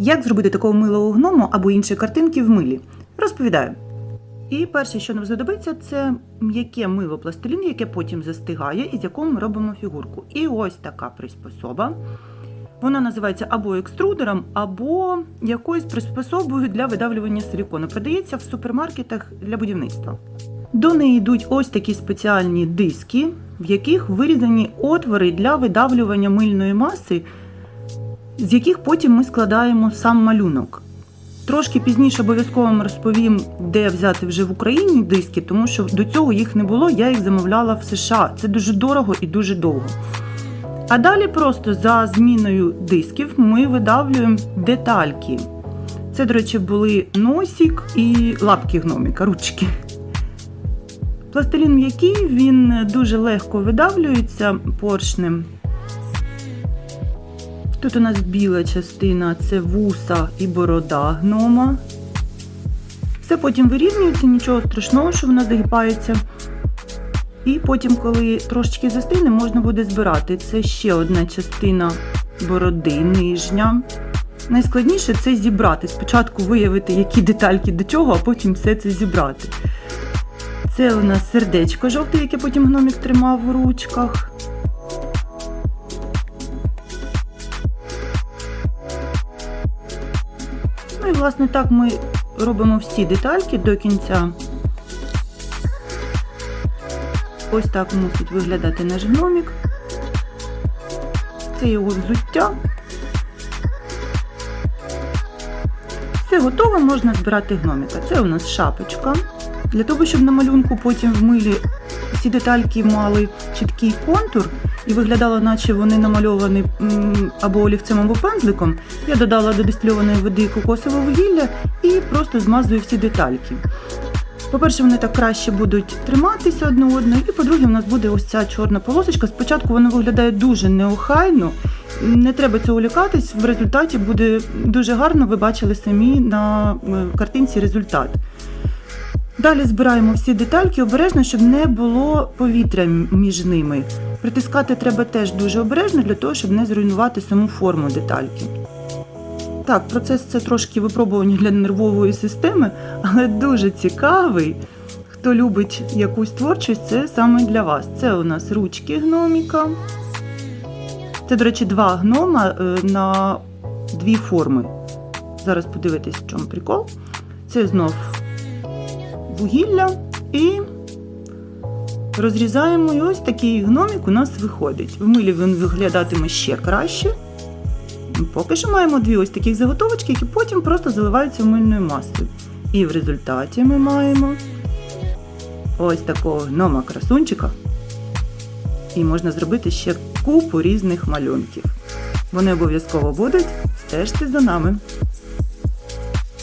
Як зробити такого милого гному або інші картинки в милі? Розповідаю. І перше, що нам знадобиться, це м'яке мило пластилін, яке потім застигає, і з якого ми робимо фігурку. І ось така приспособа. Вона називається або екструдером, або якоюсь приспособою для видавлювання силікону. Продається в супермаркетах для будівництва. До неї йдуть ось такі спеціальні диски, в яких вирізані отвори для видавлювання мильної маси, з яких потім ми складаємо сам малюнок. Трошки пізніше обов'язково вам розповім, де взяти вже в Україні диски, тому що до цього їх не було, я їх замовляла в США. Це дуже дорого і дуже довго. А далі просто за зміною дисків ми видавлюємо детальки. Це, до речі, були носик і лапки гноміка, ручки. Пластилін м'який, він дуже легко видавлюється поршнем. Тут у нас біла частина це вуса і борода гнома. Все потім вирівнюється, нічого страшного, що вона загибається. І потім, коли трошечки застигне, можна буде збирати. Це ще одна частина бороди, нижня. Найскладніше це зібрати. Спочатку виявити, які детальки до чого, а потім все це зібрати. Це у нас сердечко жовте, яке потім гномік тримав в ручках. І власне так ми робимо всі детальки до кінця. Ось так мусить виглядати наш гномік. Це його взуття. Все готово, можна збирати гноміка. Це у нас шапочка. Для того, щоб на малюнку потім в милі всі детальки мали чіткий контур і виглядало, наче вони намальовані або олівцем, або пензликом, я додала до дистильованої води кокосове вугілля і просто змазую всі детальки. По-перше, вони так краще будуть триматися одне одне, і по-друге, в нас буде ось ця чорна полосочка. Спочатку вона виглядає дуже неохайно, не треба цього лякатись, в результаті буде дуже гарно, ви бачили самі на е, картинці результат. Далі збираємо всі детальки обережно, щоб не було повітря між ними. Притискати треба теж дуже обережно для того, щоб не зруйнувати саму форму детальки. Так, процес це трошки випробування для нервової системи, але дуже цікавий. Хто любить якусь творчість, це саме для вас. Це у нас ручки гноміка. Це, до речі, два гнома е, на дві форми. Зараз подивитись, в чому прикол. Це знов вугілля і розрізаємо. І ось такий гномік у нас виходить. В милі він виглядатиме ще краще. Поки що маємо дві ось таких заготовочки, які потім просто заливаються мильною масою. І в результаті ми маємо ось такого гнома красунчика. І можна зробити ще купу різних малюнків. Вони обов'язково будуть. Стежте за нами.